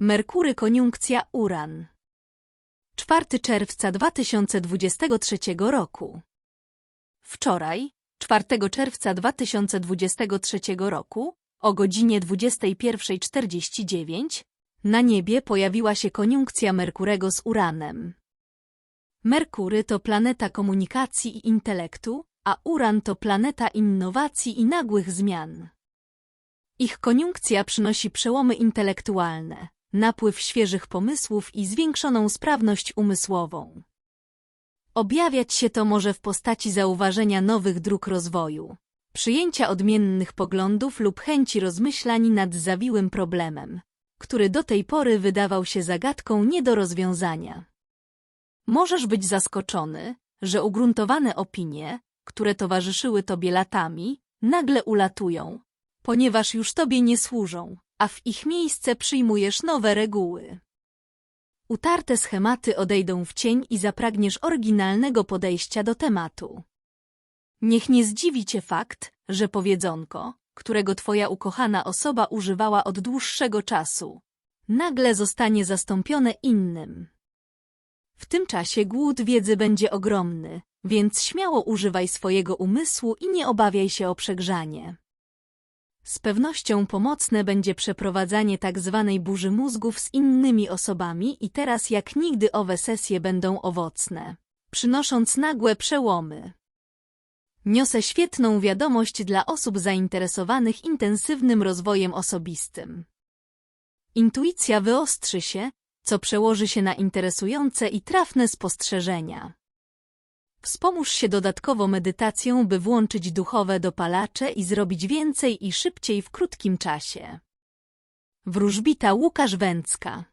Merkury koniunkcja Uran. 4 czerwca 2023 roku. Wczoraj, 4 czerwca 2023 roku, o godzinie 21.49, na niebie pojawiła się koniunkcja Merkurego z Uranem. Merkury to planeta komunikacji i intelektu, a Uran to planeta innowacji i nagłych zmian. Ich koniunkcja przynosi przełomy intelektualne, napływ świeżych pomysłów i zwiększoną sprawność umysłową. Objawiać się to może w postaci zauważenia nowych dróg rozwoju, przyjęcia odmiennych poglądów lub chęci rozmyślań nad zawiłym problemem, który do tej pory wydawał się zagadką nie do rozwiązania. Możesz być zaskoczony, że ugruntowane opinie, które towarzyszyły tobie latami, nagle ulatują, ponieważ już tobie nie służą, a w ich miejsce przyjmujesz nowe reguły. Utarte schematy odejdą w cień i zapragniesz oryginalnego podejścia do tematu. Niech nie zdziwi cię fakt, że powiedzonko, którego twoja ukochana osoba używała od dłuższego czasu, nagle zostanie zastąpione innym. W tym czasie głód wiedzy będzie ogromny, więc śmiało używaj swojego umysłu i nie obawiaj się o przegrzanie. Z pewnością pomocne będzie przeprowadzanie tak zwanej burzy mózgów z innymi osobami i teraz jak nigdy owe sesje będą owocne, przynosząc nagłe przełomy. Niosę świetną wiadomość dla osób zainteresowanych intensywnym rozwojem osobistym. Intuicja wyostrzy się, co przełoży się na interesujące i trafne spostrzeżenia. Wspomóż się dodatkowo medytacją, by włączyć duchowe dopalacze i zrobić więcej i szybciej w krótkim czasie. Wróżbita Łukasz Węcka